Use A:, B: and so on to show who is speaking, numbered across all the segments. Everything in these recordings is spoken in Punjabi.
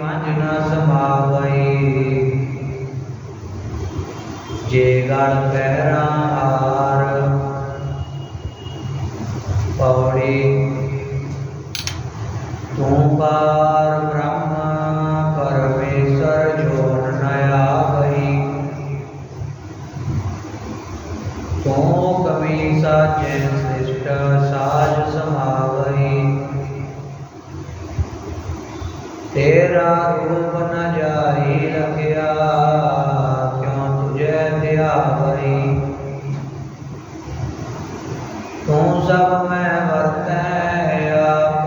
A: मज न जे गण पहरा हार पौड़ी। तू पा बिरावरी तू सब मैं वरत आप,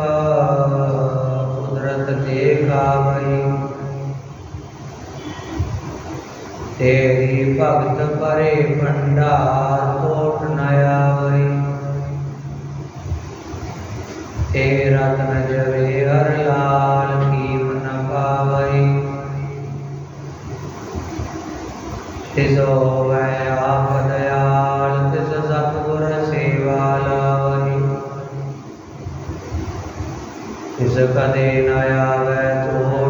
A: कुदरत देखा भई तेरी भगत परे भंडार कोट नया भई तेरा तन हर लाल की मन पावई Is. ਕਿਸ ਕਦੇ ਨਾ ਆਵੇ ਤੂੰ।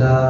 A: ada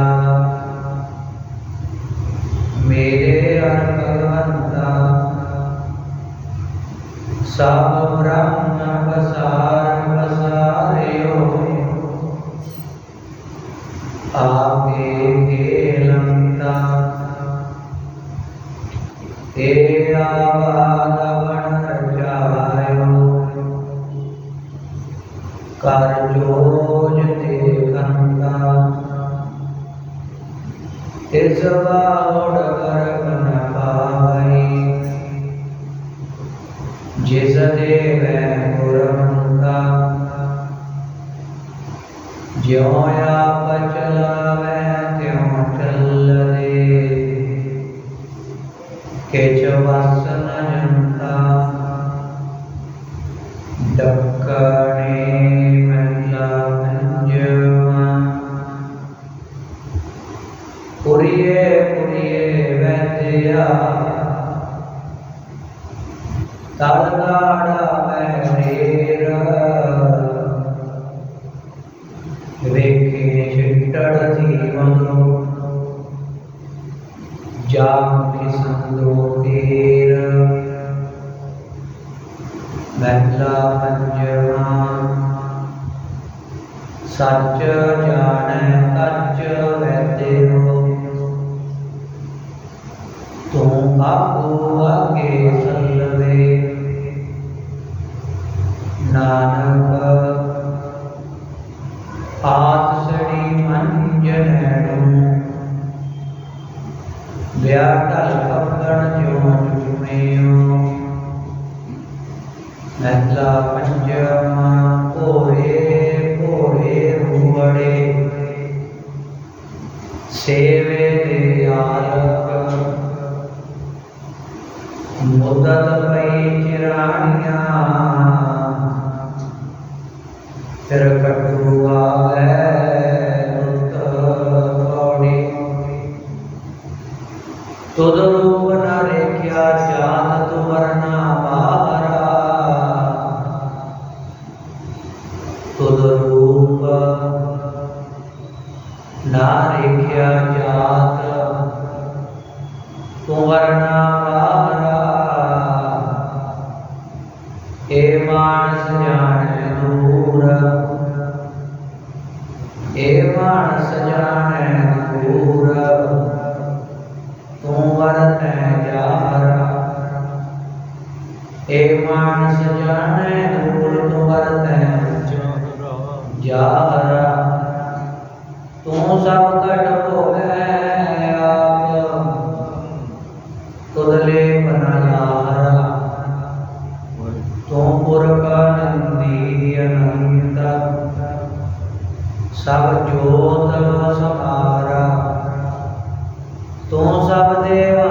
A: ਪਹਿਲਾ ਪੰਜਵਾਂ ਸੱਚ ਜਾਣੈ ਤਚ ਵੈਦੇ ਹੋ। ser صورنا ਮੂਰਖਾਨੰਦੀ ਅਨੰਤ ਸਭ ਜੋਤ ਸਮਾਰਾ ਤੂੰ ਸਭ ਦੇਵਾ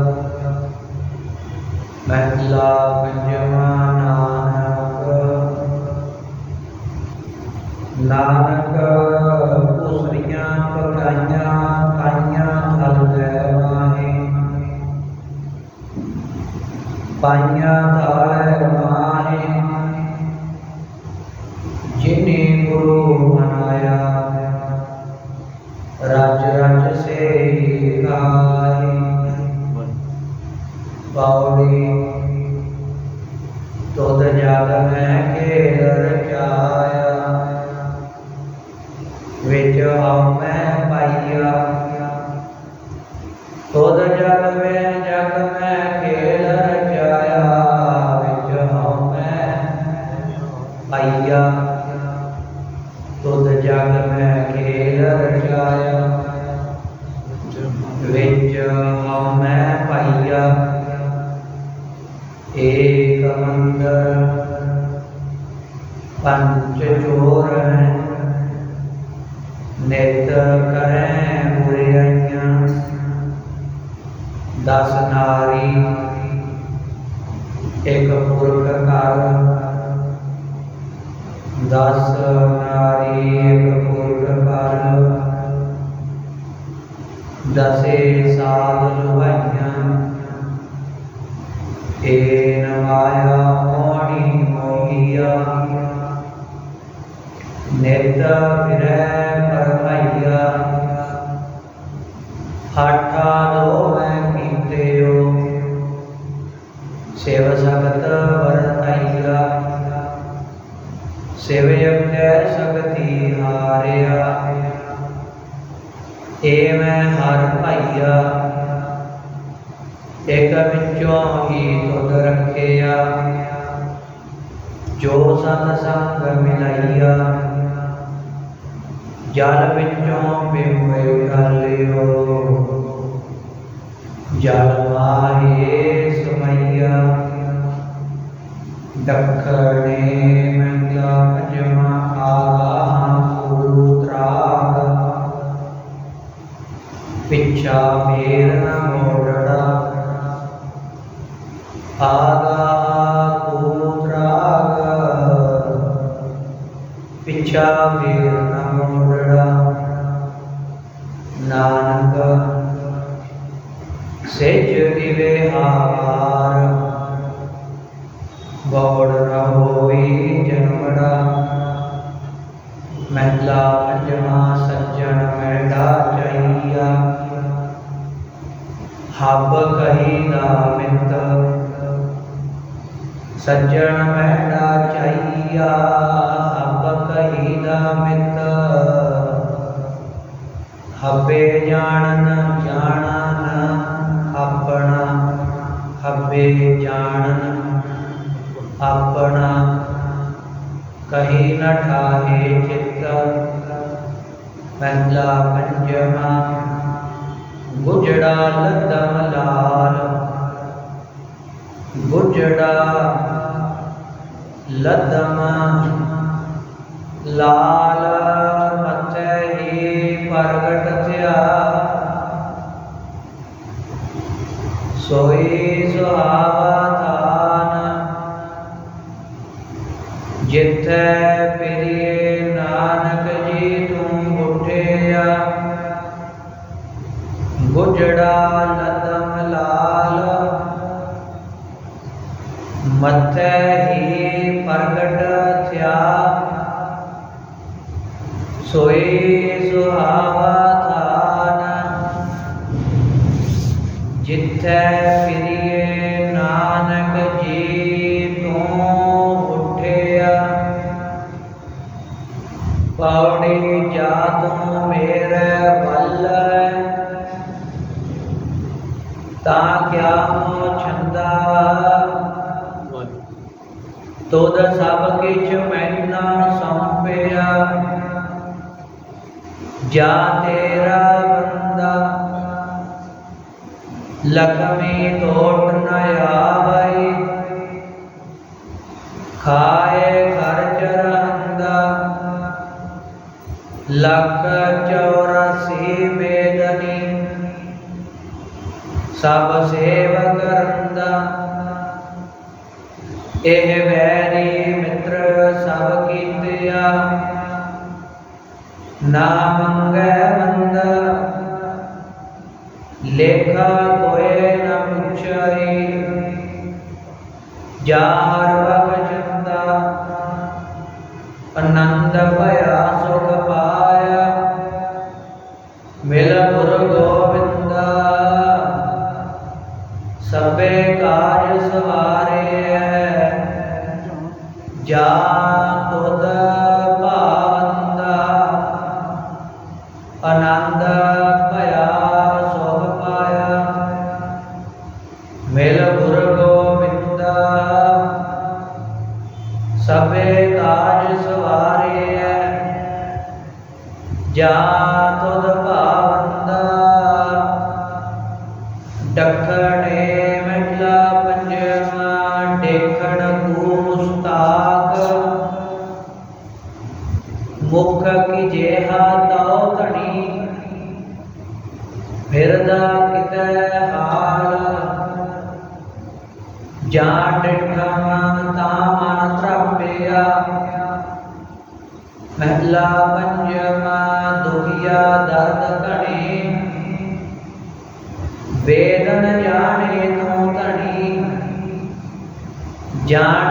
A: ਬਾਈਆਂ ਦਸ ਨਾਰੀ ਇੱਕ ਪੁਰਖ ਪਰ ਦਸੇ ਸਾਧ ਲੁਭਾਈਆਂ ਏ ਨਮਾਇਆ ਮੋਣੀ ਮੋਹੀਆ। ਨਿਤ ਫਿਰੈ ਪਰਮਈਆ। ਹਾਠਾ ਲੋਵੇਂ ਕੀਤੇ ਓ ਸੇਵ ਸਗਤ ਸਿਵਯਤੈ ਸਗਤੀ ਹਾਰਿਆ। ਏ ਮੈਂ ਹਰ ਭਾਈਆ, ਇਕ ਵਿੱਚੋਂ ਹੀ ਤੁਧ ਰੱਖਿਆ। ਜੋ ਸਤ ਸੰਗ ਮਿਲਾਈਆ, ਜਲ ਵਿੱਚੋਂ ਬਿੰਬੇ ਕਾਲਿਓ ਜਲ ਮਾਹੇ ਸੁਮਈਆ, ਦਖਣੇ ਮੰਗਲਾ ਪਿੱਛਾ ਫੇਰ ਮੋੜੜਾ ਆਗਾ ਪੂਤਰਾਗ ਪਿੱਛਾ ਫੇਰ ਮੋੜੜਾ ਨਾਨਕ ਸੇਜ ਦਿਵੇ ਹਾਰ मित हब्बे जानन जानन अपना। हब्बे जानन अपना। कही न ठाहे चित्त। पहला पंचमा गुजड़ा लदम लाल। गुजड़ा लदम लाल। ਸੋਈ ਸੁਹਾਵਾ ਥਾਨ ਜਿੱਥੈ ਪ੍ਰਿਏ ਨਾਨਕ ਜੀ ਤੂੰ ਉਠਿਆ, ਗੁਜੜਾ ਲਦਮ ਲਾਲ। ਮੱਥੇ ਹੀ ਪ੍ਰਗਟ ਥਿਆ, ਸੋਈ ਸਭ ਮੈਨਾ ਸੰਪਿਆ। ਜਾ ਤੇਰਾ ਬੰਦਾ ਲਖਮੀ ਤੋਟ ਨ ਆਵਈ, ਖਾਏ ਖਰਚ ਰਹਿੰਦਾ ਲੱਖ ਚੌਰਾਸੀ ਬੇਦਨੀ, ਸਭ ਸੇਵ ਕਰੰਦਾ ਇਹ ਵੈਰੀ सब कीतिया नाम मंद लेखा कोय न पुछाई जार भग चिंता आनंद भया सुख पाया मिल गुरु गोविंदा सबे कार्य सवारे है Yeah, Toda ਮੁਖ ਕੀ ਜੇਹਾ ਤਉ ਧਣੀ, ਫਿਰਦਾ ਕਿਤੈ ਹਾਲ। ਜਾਂ ਡਿਠਮ ਤਾ ਮਨ ਤ੍ਰਪਿਆ ਮਹਿਲਾ ਪੰਜਵਾ ਦੁਖੀਆ ਦਰਦ ਘਣੇ ਵੇਦਨ ਜਾਣੇ ਤੂੰ ਧਣੀ। ਜਾਣ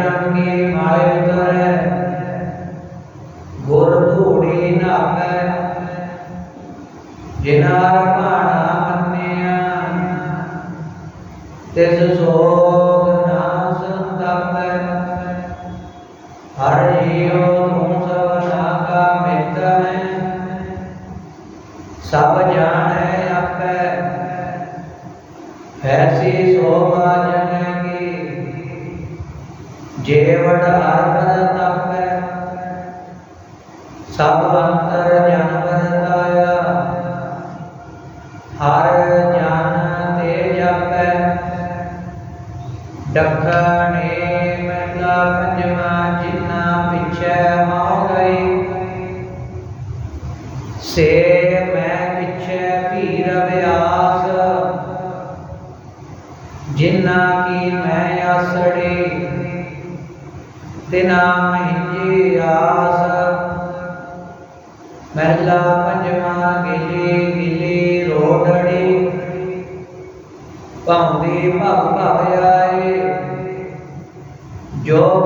A: ध्यान है आपका। फैसी सोमाजन की जेवड़ आर्पद तप सब ਸੜੀ ਤਿਨਾ ਮਹਿਜੀ ਆਸ। ਮਹਿਲਾ ਪੰਜਵਾ ਗਿਲੀ ਗਿਲੀ ਰੋੜੜੀ। ਭਾਉਂਦੀ ਭਵ ਭਵ ਆਏ। ਜੋ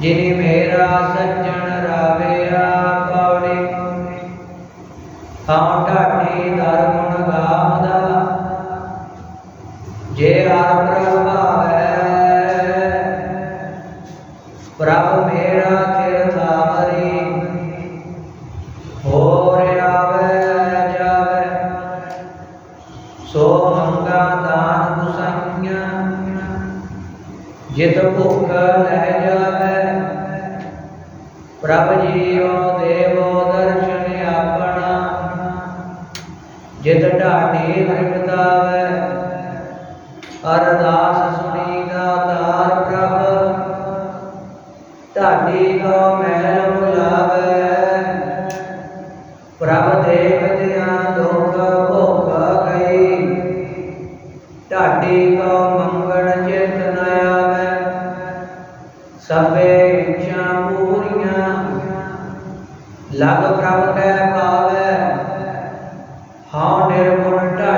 A: जिन्हें मेरा सज्जन प्रभजीयो देवो दर्शन आपना जित डाटे नृपताव अरदास सुनी दा दार प्रभ ढाटी गौ हाँ डेर मोनटा